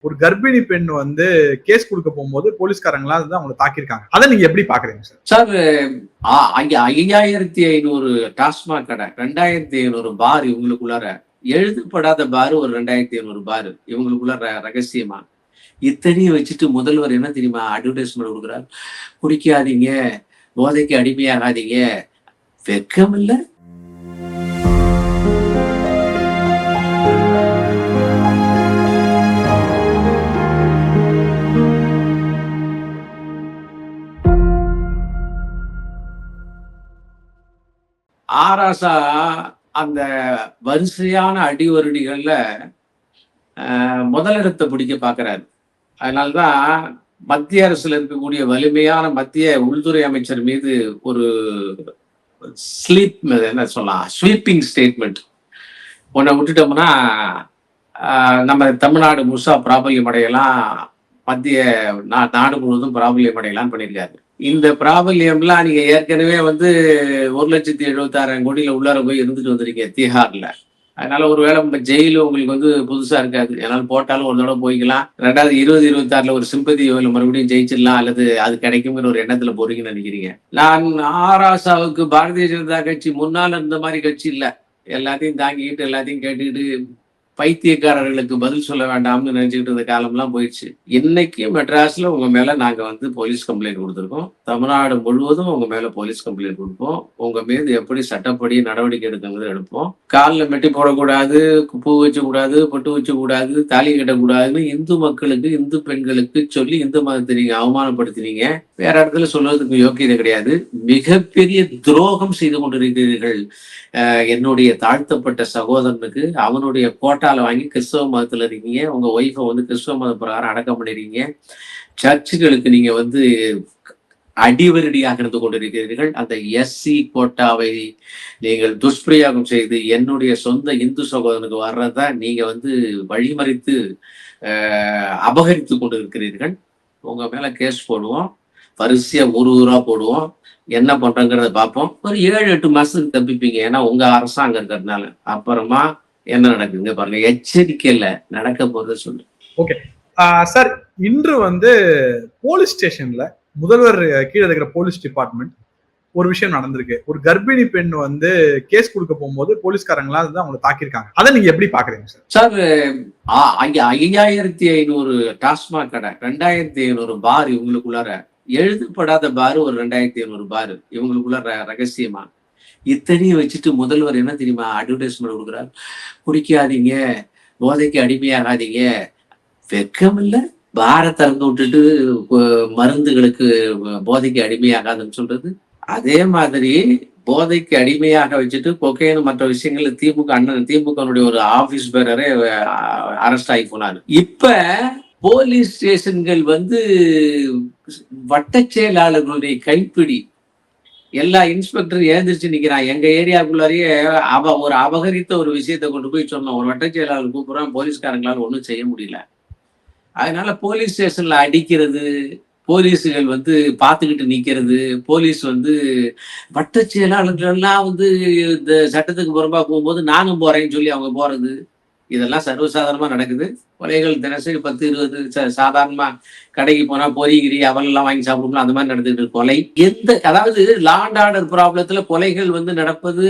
ஒரு கர்ப்பிணி பெண் வந்து கேஸ் கொடுக்க போகும்போது போலீஸ்காரங்களாம் வந்து அவங்களை தாக்கியிருக்காங்க. அதை நீங்க எப்படி பாக்குறீங்க சார்? சார் ஆ- ஐயாயிரத்தி ஐநூறு டாஸ்மாக் கடை ரெண்டாயிரத்தி ஐநூறு பார் இவங்களுக்குள்ளார எழுதப்படாத பார் ஒரு ரெண்டாயிரத்தி ஐநூறு பார் இவங்களுக்குள்ள ரகசியமா? இத்தனையும் வச்சுட்டு முதல்வர் என்ன தெரியுமா அட்வர்டைஸ்மெண்ட் கொடுக்குறார்? குடிக்காதீங்க போதைக்கு அடிமையாகாதீங்க. வெக்கம் இல்லை ஆராசா அந்த வரிசையான அடிவருடிகள்ல முதலிடத்தை பிடிக்க பார்க்கறாரு அதனால்தான் மத்திய அரசுல இருக்கக்கூடிய வலிமையான மத்திய உள்துறை அமைச்சர் மீது ஒரு ஸ்லீப் என்ன சொல்லலாம் ஸ்வீப்பிங் ஸ்டேட்மெண்ட் உன்னை விட்டுட்டோம்னா நம்ம தமிழ்நாடு முழுசா பிராபல்யம் அடையலாம் மத்திய நா- நாடு முழுவதும் பிராபல்யம் அடையலாம்னு பண்ணியிருக்காரு. இந்த பிராபல்யம்லாம் நீங்க ஏற்கனவே வந்து ஒரு லட்சத்தி எழுபத்தாறாயிரம் கோடியில உள்ளார போய் இருந்துட்டு வந்திருக்கீங்க திஹார்ல. அதனால ஒருவேளை நம்ம ஜெயிலு உங்களுக்கு வந்து புதுசா இருக்காது. அதனால போட்டாலும் ஒரு தடவை போய்க்கலாம். ரெண்டாவது இருபது இருபத்தாறுல ஒரு சிம்பதி மறுபடியும் ஜெயிச்சிடலாம் அல்லது அது கிடைக்குங்கிற ஒரு எண்ணத்துல போறீங்கன்னு நினைக்கிறீங்க. நான் ஆராசாவுக்கு பாரதிய ஜனதா கட்சி முன்னால இருந்த மாதிரி கட்சி இல்லை. எல்லாத்தையும் தாங்கிக்கிட்டு எல்லாத்தையும் கேட்டுக்கிட்டு பைத்தியக்காரர்களுக்கு பதில் சொல்ல வேண்டாம்னு நினைச்சுக்கிட்டு இருந்த காலம்லாம் போயிடுச்சு. இன்னைக்கு மெட்ராஸ்ல உங்க மேல நாங்க வந்து போலீஸ் கம்ப்ளைண்ட் கொடுத்துருக்கோம். தமிழ்நாடு முழுவதும் உங்க மேல போலீஸ் கம்ப்ளைண்ட் கொடுப்போம். உங்க மீது எப்படி சட்டப்படி நடவடிக்கை எடுக்கிறது எடுப்போம். காலில் மெட்டி போடக்கூடாது பூ வச்சக்கூடாது பொட்டு வச்சக்கூடாது தாலி கட்டக்கூடாதுன்னு இந்து மக்களுக்கு இந்து பெண்களுக்கு சொல்லி இந்து மதத்தை நீங்க அவமானப்படுத்தினீங்க. வேற இடத்துல சொல்றதுக்கு யோக்கியதை கிடையாது. மிகப்பெரிய துரோகம் செய்து கொண்டிருக்கிறீர்கள் என்னுடைய தாழ்த்தப்பட்ட சகோதரனுக்கு அவனுடைய கோட்டால வாங்கி கிறிஸ்தவ மதத்துல இருக்கீங்க. உங்க ஒய்ஃபை வந்து கிறிஸ்தவ மத பிரகாரம் அடக்கம் பண்ணிருக்கீங்க சர்ச்சுகளுக்கு நீங்க வந்து அடிவரடியாக இருந்து கொண்டிருக்கிறீர்கள். அந்த எஸ்சி கோட்டாவை நீங்கள் துஷ்பிரயோகம் செய்து என்னுடைய சொந்த இந்து சகோதரனுக்கு வர்றதா நீங்க வந்து வழிமறித்து அபகரித்து கொண்டு இருக்கிறீர்கள் உங்க மேல கேஸ் போடுவோம். வரிசையா ஒரு ஊரா போடுவோம். என்ன பண்றோங்கிறத பார்ப்போம். ஒரு ஏழு எட்டு மாசத்துக்கு தப்பிப்பீங்க. ஏன்னா உங்க அரசாங்கம் இருக்கிறதுனால. அப்புறமா என்ன நடக்குதுங்க பாருங்க. எச்சரிக்கையில நடக்க போறத சொல்லு ஆஹ் சார் இன்று வந்து போலீஸ் ஸ்டேஷன்ல முதல்வர் கீழே இருக்கிற போலீஸ் டிபார்ட்மெண்ட் ஒரு விஷயம் நடந்திருக்கு. ஒரு கர்ப்பிணி பெண் வந்து கேஸ் கொடுக்க போகும்போது போலீஸ்காரங்களாம் வந்து அவங்களை தாக்கியிருக்காங்க. அதை நீங்க எப்படி பாக்குறீங்க சார் சார் ஐயாயிரத்தி ஐநூறு டாஸ்மாக் கடை ரெண்டாயிரத்தி ஐநூறு பார் இவங்களுக்குள்ளார எழுதப்படாத பார் ஒரு ரெண்டாயிரத்தி ஐநூறு பார் இவங்களுக்குள்ள ரகசியமா? இத்தனையும் வச்சுட்டு முதல்வர் என்ன தெரியுமா அட்வர்டைஸ்மெண்ட் கொடுக்குறாரு? குடிக்காதீங்க போதைக்கு அடிமையாகாதீங்க. வெக்கம் இல்ல பார திறந்து விட்டுட்டு மருந்துகளுக்கு போதைக்கு அடிமையாகாதுன்னு சொல்றது. அதே மாதிரி போதைக்கு அடிமையாக வச்சுட்டு கொக்கைன்னு மற்ற விஷயங்கள்ல திமுக அண்ணன் திமுகனுடைய ஒரு ஆபீஸ் பேரரே அரெஸ்ட் ஆகி போனாரு. இப்ப போலீஸ் ஸ்டேஷன்கள் வந்து வட்டச் செயலாளர்களுடைய கைப்பிடி எல்லா இன்ஸ்பெக்டரும் எழுந்திரிச்சு நிக்கிறான். எங்க ஏரியாக்குள்ளாரியே அவ ஒரு அபகரித்த ஒரு விஷயத்தை கொண்டு போய் சொன்னோம் ஒரு வட்டச் செயலாளர் கூப்பிடுறான். போலீஸ்காரங்களால ஒன்றும் செய்ய முடியல. அதனால போலீஸ் ஸ்டேஷன்ல அடிக்கிறது போலீஸுகள் வந்து பார்த்துக்கிட்டு நிக்கிறது போலீஸ் வந்து வட்டச் செயலாளர்கள் எல்லாம் வந்து இந்த சட்டத்துக்கு புறம்பா போகும்போது நானும் போறேன்னு சொல்லி அவங்க போறது. இதெல்லாம் சர்வசாதாரணமா நடக்குது. கொலைகள் தினசரி பத்து இருபது ச- சாதாரணமா கடைக்கு போனா பொறிகிரி அவலெல்லாம் வாங்கி சாப்பிடும்ல அந்த மாதிரி நடந்துட்டு கொலை. எந்த அதாவது லாண்ட் ஆர்டர் ப்ராப்ளத்துல கொலைகள் வந்து நடப்பது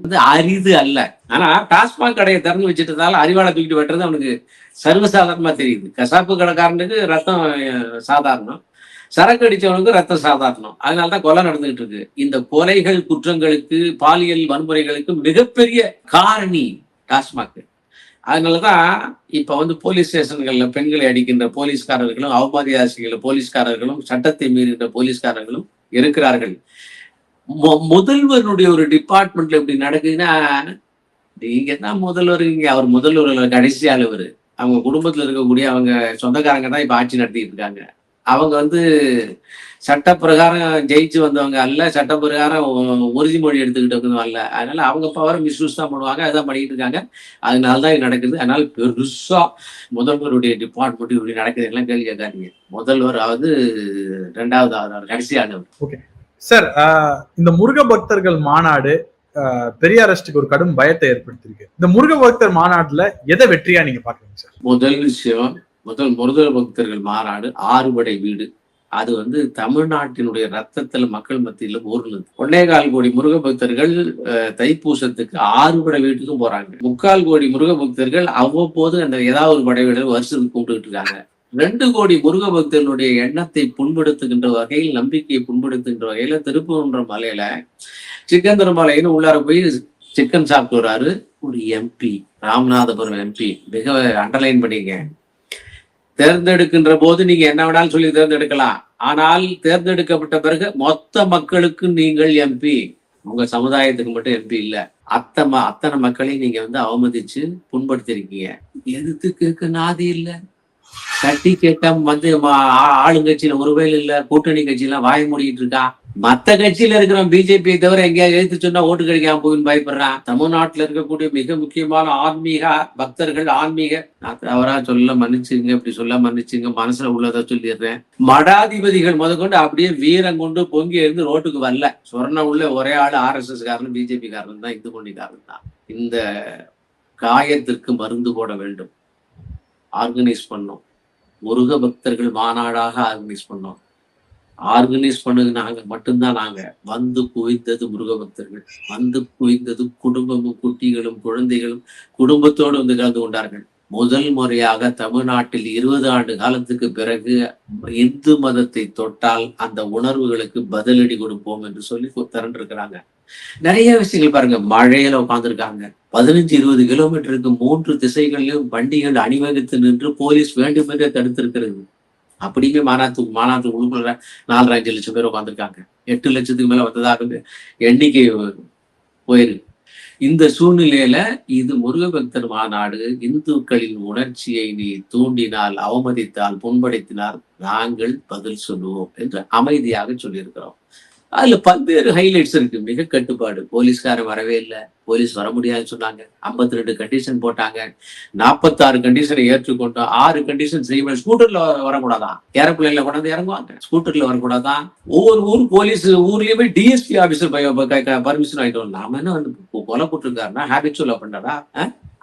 வந்து அரிது அல்ல. ஆனா டாஸ்மாக் கடையை திறந்து வச்சுட்டதால அறிவாளை தூக்கிட்டு வெட்டுறது அவனுக்கு சர்வசாதாரணமா தெரியுது. கசாப்பு கடைக்காரனுக்கு ரத்தம் சாதாரணம். சரக்கு அடித்தவனுக்கு ரத்தம் சாதாரணம். அதனாலதான் கொலை நடந்துகிட்டு இருக்கு. இந்த கொலைகள் குற்றங்களுக்கு பாலியல் வன்முறைகளுக்கு மிகப்பெரிய காரணி டாஸ்மாக். அதனாலதான் இப்ப வந்து போலீஸ் ஸ்டேஷன்கள்ல பெண்களை அடிக்கின்ற போலீஸ்காரர்களும் அவமதியாசிகள் போலீஸ்காரர்களும் சட்டத்தை மீறுகின்ற போலீஸ்காரர்களும் இருக்கிறார்கள். முதல்வருடைய ஒரு டிபார்ட்மெண்ட்ல இப்படி நடக்குதுன்னா நீங்க தான் முதல்வர் அவர் முதல்வர் கடைசி அளவர் அவங்க குடும்பத்துல இருக்கக்கூடிய அவங்க சொந்தக்காரங்க தான் இப்ப ஆட்சி நடத்திட்டு இருக்காங்க. அவங்க வந்து சட்ட பிரகாரம் ஜெயிச்சு வந்தவங்க அல்ல சட்ட பிரகாரம் உறுதிமொழி எடுத்துக்கிட்டவங்க அல்ல. அதனால அவங்க பவரை மிஸ்யூஸ் தான் பண்ணுவாங்க அதான் பண்ணிட்டு இருக்காங்க. அதனால தான் இது நடக்குது. அதனால பெருசா முதல்வருடைய டிபார்ட்மெண்ட் இப்படி நடக்குது. எல்லாம் கேள்வி கேட்காதீங்க. முதல்வர் அதாவது ரெண்டாவது ஆள் கடைசி ஆளவர் சார் இந்த முருக பக்தர்கள் மாநாடு பெரியாரிஸ்டுக்கு ஒரு கடும் பயத்தை ஏற்படுத்தியிருக்கு. இந்த முருக பக்தர் மாநாட்டுல எதை வெற்றியா நீங்க பாக்குறீங்க சார் முதல் விஷயம் முதல் முருகர பக்தர்கள் மாநாடு ஆறுபடை வீடு. அது வந்து தமிழ்நாட்டினுடைய ரத்தத்துல மக்கள் மத்தியில ஊர்னது ஒன்னே கால் கோடி முருக பக்தர்கள் தைப்பூசத்துக்கு ஆறுபடை வீட்டுக்கும் போறாங்க. முக்கால் கோடி முருக பக்தர்கள் அவ்வப்போது அந்த ஏதாவது ஒரு படை வீடு வருஷத்துக்கு கும்பிட்டுக்கிட்டு இருக்காங்க. ரெண்டு கோடி முருக பக்தர்களுடைய எண்ணத்தை புண்படுத்துகின்ற வகையில் நம்பிக்கையை புண்படுத்துகின்ற வகையில திருப்பூர்ன்ற மலையில சிக்கந்தர மலைன்னு உள்ளார போய் சிக்கன் சாப்பிட்டு வராரு. ஒரு எம்பி ராமநாதபுரம் எம்பி மிக அண்டர்லைன் பண்ணிக்க தேர்ந்தெடுக்கின்ற போது நீங்க என்ன வேணாலும் சொல்லி தேர்ந்தெடுக்கலாம். ஆனால் தேர்ந்தெடுக்கப்பட்ட பிறகு மொத்த மக்களுக்கு நீங்கள் எம்பி உங்க சமுதாயத்துக்கு மட்டும் எம்பி இல்ல. அத்தனை அத்தனை மக்களையும் நீங்க வந்து அவமதிச்சு புண்படுத்திருக்கீங்க. எதிர்த்து கேட்க நாதி இல்ல. கட்டி கேட்டா வந்து ஆ- ஆளுங்கட்சியில ஒருவேளை இல்ல கூட்டணி கட்சியெல்லாம் வாய் மூடிட்டு இருக்கா? மத்த கட்சியில இருக்கிற பிஜேபி தவிர எங்கேயாவது எழுத்து சொன்னா ஓட்டு கிடைக்காம போகுன்னு பயப்படுறான் தமிழ்நாட்டில் இருக்கக்கூடிய மிக முக்கியமான ஆன்மீக பக்தர்கள் ஆன்மீக நான் தவறா சொல்ல மன்னிச்சுங்க இப்படி சொல்ல மன்னிச்சுங்க மனசுல உள்ளதை சொல்லிடுறேன். மடாதிபதிகள் முதற்கொண்டு அப்படியே வீரம் கொண்டு பொங்கி இருந்து ரோட்டுக்கு வரல. சொர்ண உள்ள ஒரே ஆள் ஆர் எஸ் எஸ் காரன் பிஜேபி காரன் தான் இந்து கொண்டிக்காரன் தான். இந்த காயத்திற்கு மருந்து போட வேண்டும். ஆர்கனைஸ் பண்ணோம் முருக பக்தர்கள் மாநாடாக ஆர்கனைஸ் பண்ணோம் ஆர்கனைஸ் பண்ணது நாங்க மட்டும்தான். நாங்க வந்து குவிந்தது முருகபக்தர்கள். வந்து குவிந்தது குடும்பமும் குட்டிகளும் குழந்தைகளும் குடும்பத்தோடு வந்து கலந்து கொண்டார்கள். முதல் முறையாக தமிழ்நாட்டில் இருபது ஆண்டு காலத்துக்கு பிறகு இந்து மதத்தை தொட்டால் அந்த உணர்வுகளுக்கு பதிலடி கொடுப்போம் என்று சொல்லி திரண்டிருக்கிறாங்க. நிறைய விஷயங்கள் பாருங்க. மழையில உட்காந்துருக்காங்க பதினஞ்சு இருபது கிலோமீட்டருக்கு மூன்று திசைகளிலும் வண்டிகள் அணிவகுத்து நின்று போலீஸ் வேண்டுமென்றே தடுத்திருக்கிறது. அப்படியுமே மாநாட்டு மாநாட்டு உள்ள நாலரை அஞ்சு லட்சம் பேர் உட்காந்துருக்காங்க எட்டு லட்சத்துக்கு மேல வந்ததாக எண்ணிக்கை போயிருக்கு இந்த சூழ்நிலையில இது முருகபக்தர் மாநாடு இந்துக்களின் உணர்ச்சியை நீ தூண்டினால் அவமதித்தால் புண்படுத்தினால் நாங்கள் பதில் சொல்லுவோம் என்று அமைதியாக சொல்லியிருக்கிறோம். அதுல பல்வேறு ஹைலைட்ஸ் இருக்கு. மிக கட்டுப்பாடு. போலீஸ்காரன் வரவே இல்லை. போலீஸ் வர முடியாதுன்னு சொன்னாங்க. ஐம்பத்தி ரெண்டு கண்டிஷன் போட்டாங்க நாற்பத்தாறு கண்டிஷனை ஏற்றுக்கொண்டோம் ஆறு கண்டிஷன் செய்ய ஸ்கூட்டர்ல வரக்கூடாதான் ஏரோப்ளைன்ல கொண்டாந்து இறங்குவாங்க. ஸ்கூட்டர்ல வரக்கூடாதான் ஒவ்வொரு ஊர் போலீஸ் ஊர்லயுமே டிஎஸ்பி ஆபீசர் பர்மிஷன் ஆயிட்டோம். நாம என்ன வந்து கொலை போட்டிருக்காருன்னா ஹேபிச்சுவலா பண்ணடா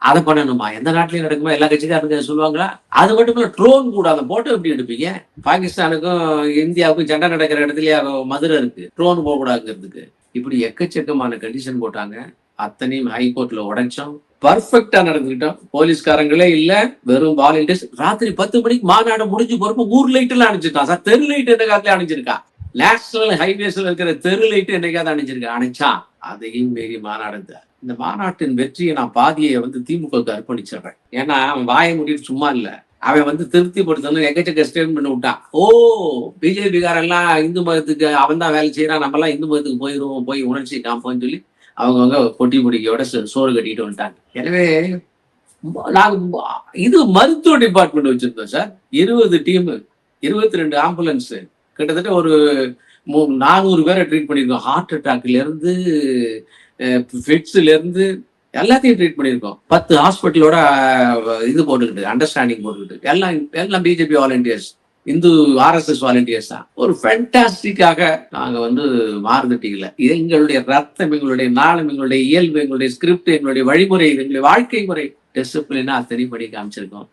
அதை பண்ணணுமா? எந்த நாட்டிலையும் நடக்குமா? எல்லா கட்சிக்காரங்க சொல்லுவாங்களா? அது மட்டும் இல்ல ட்ரோன் கூட அந்த போட்டோ எப்படி எடுப்பீங்க? பாகிஸ்தானுக்கும் இந்தியாவுக்கும் சண்டை நடக்கிற இடத்துலயே மதுரை இருக்கு. ட்ரோன் போகக்கூடாதுங்கிறதுக்கு. இப்படி எக்கச்சக்கமான கண்டிஷன் போட்டாங்க. அத்தனையும் ஹைகோர்ட்ல உடைச்சோம். பர்ஃபெக்டா நடந்துக்கிட்டோம். போலீஸ்காரங்களே இல்ல வெறும் வாலண்டியர்ஸ் ராத்திரி பத்து மணிக்கு மாநாடு முடிஞ்சு போறப்ப ஊர் லைட் எல்லாம் அணிஞ்சிருக்கான் சார் தெரு லைட் எந்த காலத்துல அணிஞ்சிருக்கா? நேஷனல் ஹைவேஸ்ல இருக்கிற தெரு லைட் என்னைக்காவது அணிஞ்சிருக்கா? அணிச்சான் அதையும் மீறி மாநாடு இந்த மாநாட்டின் வெற்றியை நான் பாதியை வந்து திமுகவுக்கு அர்ப்பணிச்சிடுறேன். ஏன்னா அவன் வாயை முடிட்டு சும்மா இல்ல. அவன் வந்து திருப்திப்படுத்தணும் எக்கச்சக்க பண்ணி விட்டான். ஓ பிஜேபிகாரெல்லாம் இந்து மதத்துக்கு அவன் தான் வேலை செய்யறான் நம்மலாம் இந்து மதத்துக்கு போயிருவோம் போய் உணர்ச்சி காப்போம்னு சொல்லி அவங்கவுங்க பொட்டி பிடிக்கையோட சோறு கட்டிட்டு வந்துட்டாங்க. எனவே நாங்க இது மருத்துவ டிபார்ட்மெண்ட் வச்சிருந்தோம் சார். இருபது டீம் இருபத்தி ரெண்டு ஆம்புலன்ஸ் கிட்டத்தட்ட ஒரு நானூறு பேரை ட்ரீட் பண்ணியிருக்கோம். ஹார்ட் அட்டாக்லேருந்து ஃபிட்ஸ்லேருந்து எல்லாத்தையும் ட்ரீட் பண்ணியிருக்கோம். பத்து ஹாஸ்பிட்டலோட இது போட்டுக்கிட்டு அண்டர்ஸ்டாண்டிங் போட்டுக்கிட்டு. எல்லாம் எல்லாம் பிஜேபி வாலண்டியர்ஸ் இந்து ஆர்எஸ்எஸ் வாலண்டியர்ஸ் தான். ஒரு ஃபென்டாஸ்டிக்காக நாங்கள் வந்து மாறுதட்டிக்கல இது எங்களுடைய ரத்தம் எங்களுடைய நாளம் எங்களுடைய இயல்பு எங்களுடைய ஸ்கிரிப்ட் எங்களுடைய வழிமுறை எங்களுடைய வாழ்க்கை முறை. டிசிப்ளினா அத்தனை படி காமிச்சிருக்கோம்.